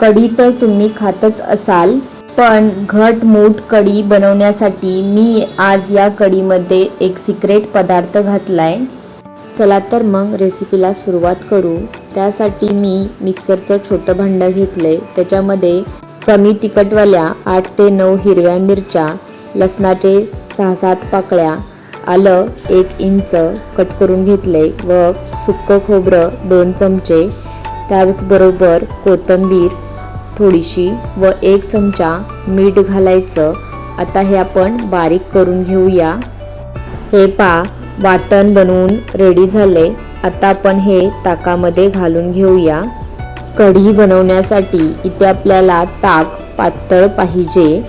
कढी तर तुम्ही खातच असाल पण घट मूठ कढी बनवण्यासाठी मी आज या कढीमध्ये एक सिक्रेट पदार्थ घातलाय. चला तर मग रेसिपीला सुरुवात करू. त्यासाठी मी मिक्सरचं छोटं भांडं घेतलंय. त्याच्यामध्ये कमी तिखटवाल्या आठ ते नऊ हिरव्या मिरच्या लसणाचे सहा सात पाकळ्या आलं एक इंच कट करून घेतले व सुक्कं खोबरं दोन चमचे त्याचबरोबर कोथिंबीर थोडीशी व एक चमचा मीठ घालायचं. आता हे आपण बारीक करून घेऊया. हे पा वाटण बनवून रेडी झाले. आता आपण हे ताकामध्ये घालून घेऊया. कढी बनवण्यासाठी इथे आपल्याला ताक पातळ पाहिजे.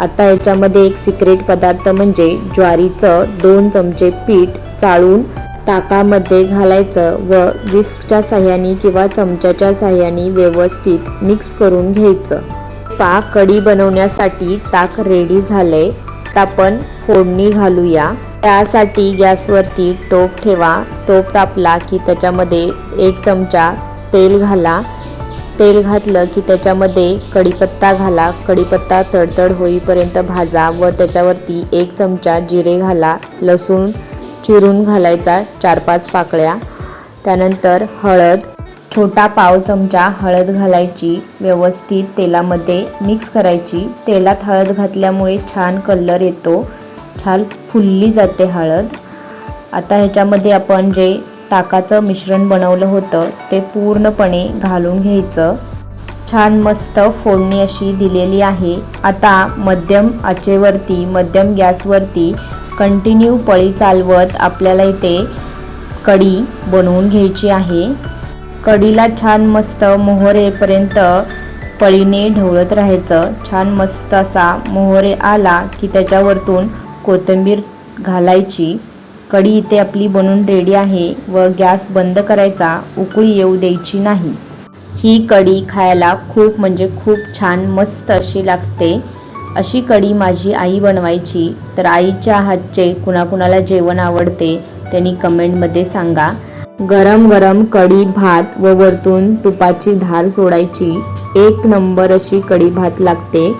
आता याच्यामध्ये एक सिक्रेट पदार्थ म्हणजे ज्वारीचं दोन चमचे पीठ चाळून ताकामध्ये घालायचं व विस्कच्या साह्याने किंवा चमच्याच्या साह्याने व्यवस्थित मिक्स करून घ्यायचं. पा कढी बनवण्यासाठी ताक रेडी झाले तापण आपण फोडणी घालूया. त्यासाठी गॅसवरती टोप ठेवा. टोप तापला की त्याच्यामध्ये एक चमचा तेल घाला. तेल घातलं की त्याच्यामध्ये कढीपत्ता घाला. कढीपत्ता तडतड होईपर्यंत भाजा व त्याच्यावरती एक चमचा जिरे घाला. लसूण चिरून घालायचा चार पाच पाकळ्या. त्यानंतर हळद छोटा पाव चमचा हळद घालायची. व्यवस्थित तेलामध्ये मिक्स करायची. तेलात हळद घातल्यामुळे छान कलर येतो. छान फुलली जाते हळद. आता ह्याच्यामध्ये आपण जे ताकाचं मिश्रण बनवलं होतं ते पूर्णपणे घालून घ्यायचं. छान मस्त फोडणी अशी दिलेली आहे. आता मध्यम आचेवरती मध्यम गॅसवरती कंटिन्यू पळी चालवत आपल्याला इथे कढी बनवून घ्यायची आहे. कढीला छान मस्त मोहर येईपर्यंत पळीने ढवळत राहायचं. छान मस्त असा मोहरे आला की त्याच्यावरतून कोथिंबीर घालायची. कढी इथे आपली बनून रेडी आहे व गॅस बंद करायचा. उकळी येऊ द्यायची नाही. ही कढी खायला खूप म्हणजे खूप छान मस्त अशी लागते. अशी कढी माझी आई बनवायची तर आईच्या हातचे कुणाकुणाला जेवण आवडते त्यांनी कमेंटमध्ये सांगा. गरम गरम कढी भात व वरतून तुपाची धार सोडायची एक नंबर अशी कढी भात लागते.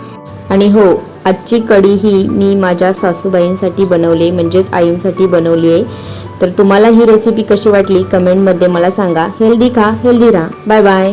आणि हो आजची कढी ही मी माझ्या सासूबाईंसाठी बनवली म्हणजेच आईंसाठी बनवली आहे. तर तुम्हाला ही रेसिपी कशी वाटली? कमेंटमध्ये मला सांगा. हेल्दी खा हेल्दी राहा. Bye bye.